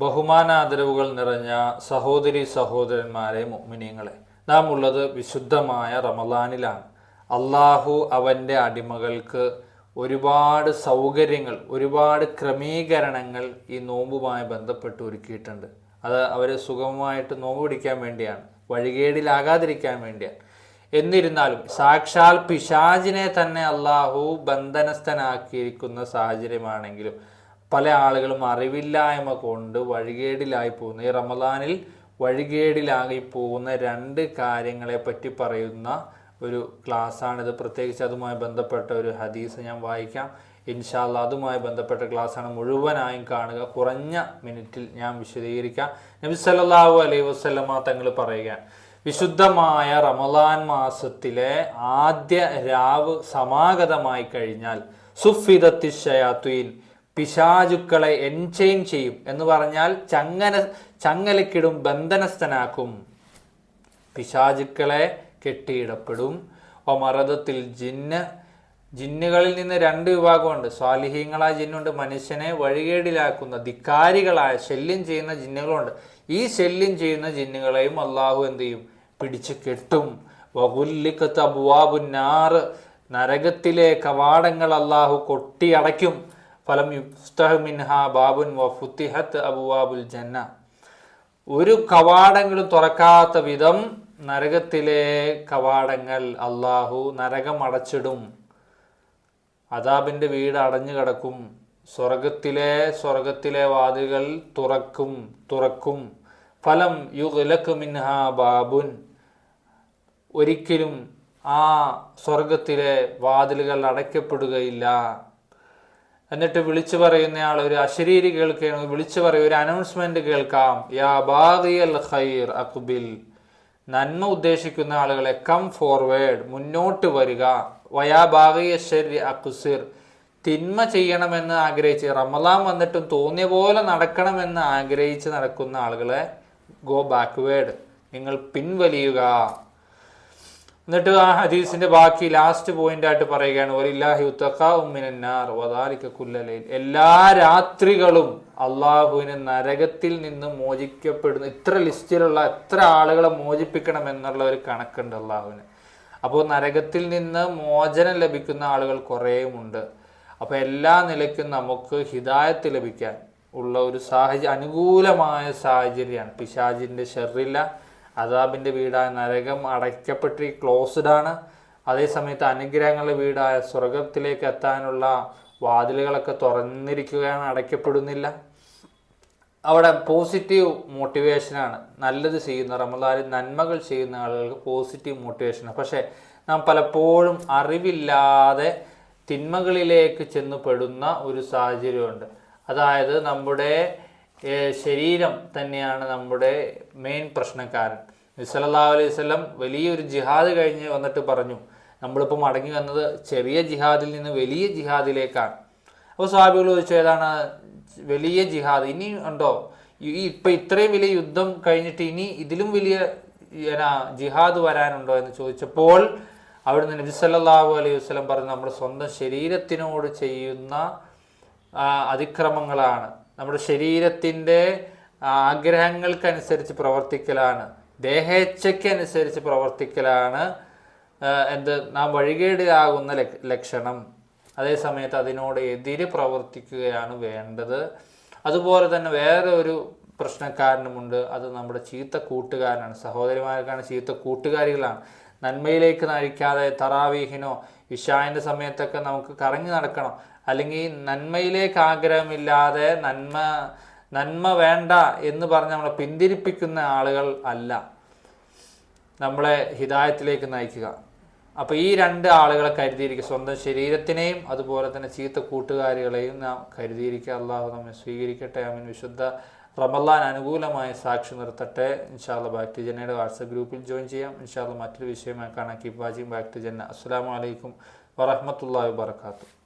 ബഹുമാനാദരവുകൾ നിറഞ്ഞ സഹോദരി സഹോദരന്മാരെ മുഅ്മിനീങ്ങളെ. നാം ഉള്ളത് വിശുദ്ധമായ റമദാനിലാണ്. അള്ളാഹു അവന്റെ അടിമകൾക്ക് ഒരുപാട് സൗകര്യങ്ങൾ ഒരുപാട് ക്രമീകരണങ്ങൾ ഈ നോമ്പുമായി ബന്ധപ്പെട്ട് ഒരുക്കിയിട്ടുണ്ട്. അത് അവർ സുഗമമായിട്ട് നോമ്പ് പിടിക്കാൻ വേണ്ടിയാണ് വഴികേടിലാകാതിരിക്കാൻ വേണ്ടിയാണ്. എന്നിരുന്നാലും സാക്ഷാൽ പിശാജിനെ തന്നെ അള്ളാഹു ബന്ധനസ്ഥനാക്കിയിരിക്കുന്ന സാഹചര്യമാണെങ്കിലും പല ആളുകളും അറിവില്ലായ്മ കൊണ്ട് വഴികേടിലായി പോകുന്നു. ഈ റമദാനിൽ വഴികേടിലായി പോകുന്ന രണ്ട് കാര്യങ്ങളെ പറ്റി പറയുന്ന ഒരു ക്ലാസ്സാണിത് പ്രത്യേകിച്ച് അതുമായി ബന്ധപ്പെട്ട ഒരു ഹദീസ് ഞാൻ വായിക്കാം. ഇൻഷാല്ല അതുമായി ബന്ധപ്പെട്ട ക്ലാസ്സാണ് മുഴുവനായും കാണുക. കുറഞ്ഞ മിനിറ്റിൽ ഞാൻ വിശദീകരിക്കാം. നബി സല്ലല്ലാഹു അലൈഹി വസ്ലമ തങ്ങൾ പറയുക വിശുദ്ധമായ റമദാൻ മാസത്തിലെ ആദ്യ രാവ് സമാഗതമായി കഴിഞ്ഞാൽ സുഫിദത്തി ഷയാത്തുയിൻ പിശാചുക്കളെ എൻചെയിൻ ചെയ്യും എന്ന് പറഞ്ഞാൽ ചങ്ങന ചങ്ങലക്കിടും ബന്ധനസ്ഥനാക്കും. പിശാചുക്കളെ കെട്ടിയിടപ്പെടും. ഓ മറദത്തിൽ ജിന്ന് ജിന്നുകളിൽ നിന്ന് രണ്ട് വിഭാഗമുണ്ട്. സ്വാലിഹീങ്ങളായ ജിന്നുണ്ട് മനുഷ്യനെ വഴികേടിലാക്കുന്ന ധിക്കാരികളായ ശല്യം ചെയ്യുന്ന ജിന്നുകളുണ്ട്. ഈ ശല്യം ചെയ്യുന്ന ജിന്നുകളെയും അള്ളാഹു എന്ത് ചെയ്യും? പിടിച്ചു കെട്ടും. വകുല്ലിക്കത്ത് അബുവാബുന്നാറ് നരകത്തിലെ കവാടങ്ങൾ അള്ളാഹു കൊട്ടിയടയ്ക്കും. ഫലം യുഫ്തഹ് ബാബുൻ ഫുത്തിഹത്ത് അബുവാബുൽ ജന്ന. ഒരു കവാടങ്ങളും തുറക്കാത്ത വിധം നരകത്തിലെ കവാടങ്ങൾ അള്ളാഹു നരകം അടച്ചിടും. അതാബിന്റെ വീട് അടഞ്ഞു കിടക്കും. സ്വർഗത്തിലെ സ്വർഗത്തിലെ വാതിലുകൾ തുറക്കും തുറക്കും. ഫലം യുഗലക്ക് മിൻഹ ബാബുൻ. ഒരിക്കലും ആ സ്വർഗത്തിലെ വാതിലുകൾ അടയ്ക്കപ്പെടുകയില്ല. എന്നിട്ട് വിളിച്ചു പറയുന്നയാൾ ഒരു അശരീരി കേൾക്കുകയാണ്. വിളിച്ചു പറയും ഒരു അനൗൺസ്മെന്റ് കേൾക്കാം. യാ ബാഗിയൽ ഖൈർ അക്ബിൽ. നന്മ ഉദ്ദേശിക്കുന്ന ആളുകളെ കം ഫോർവേഡ് മുന്നോട്ട് വരിക. വയാ ബാഗിയ ശരി അക്കുസിർ തിന്മ ചെയ്യണമെന്ന് ആഗ്രഹിച്ച് റമലാം വന്നിട്ടും തോന്നിയ പോലെ നടക്കണമെന്ന് ആഗ്രഹിച്ച് നടക്കുന്ന ആളുകളെ ഗോ ബാക്ക്വേഡ് നിങ്ങൾ പിൻവലിയുക. എന്നിട്ട് ആ ഹദീസിന്റെ ബാക്കി ലാസ്റ്റ് പോയിന്റ് ആയിട്ട് പറയുകയാണ് എല്ലാ രാത്രികളും അള്ളാഹുവിന് നരകത്തിൽ നിന്ന് മോചിക്കപ്പെടുന്ന ഇത്ര ലിസ്റ്റിലുള്ള എത്ര ആളുകളെ മോചിപ്പിക്കണം എന്നുള്ള ഒരു കണക്കുണ്ട് അള്ളാഹുവിന്. അപ്പോൾ നരകത്തിൽ നിന്ന് മോചനം ലഭിക്കുന്ന ആളുകൾ കുറേയുമുണ്ട്. അപ്പോൾ എല്ലാ നിലയ്ക്കും നമുക്ക് ഹിദായത്ത് ലഭിക്കാൻ ഉള്ള ഒരു സാഹചര്യം അനുകൂലമായ സാഹചര്യമാണ്. പിശാജിന്റെ ഷെറില്ല അതാബിന്റെ വീടായ നരകം അടയ്ക്കപ്പെട്ട് ക്ലോസ്ഡ് ആണ്. അതേസമയത്ത് അനുഗ്രഹങ്ങളുടെ വീടായ സ്വർഗത്തിലേക്ക് എത്താനുള്ള വാതിലുകളൊക്കെ തുറന്നിരിക്കുകയാണ് അടയ്ക്കപ്പെടുന്നില്ല. അവിടെ പോസിറ്റീവ് മോട്ടിവേഷനാണ് നല്ലത് ചെയ്യുന്ന റമദാനിൽ നന്മകൾ ചെയ്യുന്ന ആളുകൾക്ക് പോസിറ്റീവ് മോട്ടിവേഷനാണ് പക്ഷേ നാം പലപ്പോഴും അറിവില്ലാതെ തിന്മകളിലേക്ക് ചെന്നുപെടുന്ന ഒരു സാഹചര്യമുണ്ട്. അതായത് നമ്മുടെ ശരീരം തന്നെയാണ് നമ്മുടെ മെയിൻ പ്രശ്നക്കാരൻ. സല്ലല്ലാഹു അലൈഹി സ്വലം വലിയൊരു ജിഹാദ് കഴിഞ്ഞ് വന്നിട്ട് പറഞ്ഞു നമ്മളിപ്പോൾ മടങ്ങി വന്നത് ചെറിയ ജിഹാദിൽ നിന്ന് വലിയ ജിഹാദിലേക്കാണ്. അപ്പോൾ സ്വാഭാവികൾ ചോദിച്ചു ഏതാണ് വലിയ ജിഹാദ്? ഇനി ഉണ്ടോ? ഈ ഇപ്പം ഇത്രയും വലിയ യുദ്ധം കഴിഞ്ഞിട്ട് ഇനി ഇതിലും വലിയ ജിഹാദ് വരാനുണ്ടോ? എന്ന് ചോദിച്ചപ്പോൾ അവിടുന്ന് നബി സല്ലല്ലാഹു അലൈഹി വസ്ലം പറഞ്ഞു നമ്മുടെ സ്വന്തം ശരീരത്തിനോട് ചെയ്യുന്ന അതിക്രമങ്ങളാണ്. നമ്മുടെ ശരീരത്തിന്റെ ആഗ്രഹങ്ങൾക്കനുസരിച്ച് പ്രവർത്തിക്കലാണ്. ദേഹേച്ഛയ്ക്കനുസരിച്ച് പ്രവർത്തിക്കലാണ് എന്ത് നാം വഴികേടിലാകുന്ന ലക്ഷണം. അതേസമയത്ത് അതിനോട് എതിര് പ്രവർത്തിക്കുകയാണ് വേണ്ടത്. അതുപോലെ തന്നെ വേറെ ഒരു പ്രശ്നക്കാരനുമുണ്ട്. അത് നമ്മുടെ ചീത്ത കൂട്ടുകാരനാണ്. സഹോദരിമാർക്കാണ് ചീത്ത കൂട്ടുകാരികളാണ്. നന്മയിലേക്ക് നയിക്കാതെ തറാവീഹിനോ ഇഷായന്റെ സമയത്തൊക്കെ നമുക്ക് കറങ്ങി നടക്കണം. അല്ലെങ്കിൽ നന്മയിലേക്ക് ആഗ്രഹമില്ലാതെ നന്മ നന്മ വേണ്ട എന്ന് പറഞ്ഞ് നമ്മളെ പിന്തിരിപ്പിക്കുന്ന ആളുകൾ അല്ല. നമ്മളെ ഹിതായത്തിലേക്ക് നയിക്കുക. അപ്പോൾ ഈ രണ്ട് ആളുകളെ കരുതിയിരിക്കുക. സ്വന്തം ശരീരത്തിനെയും അതുപോലെ തന്നെ ചീത്ത കൂട്ടുകാരികളെയും നാം കരുതിയിരിക്കുക. അള്ളാഹു നമ്മെ സ്വീകരിക്കട്ടെ. അമീൻ വിശുദ്ധ റമല്ലാൻ അനുകൂലമായി സാക്ഷി നിർത്തട്ടെ. ഇൻഷാല്ല ബാക്ക് ടു വാട്സപ്പ് ഗ്രൂപ്പിൽ ജോയിൻ ചെയ്യാം. ഇൻഷാല്ല മറ്റൊരു വിഷയമായി കാണാം. കിബ് വാച്ചിങ് ബാക്ക് അസ്സാം വലൈക്കും വറഹമത്തല്ലാ വാത്തു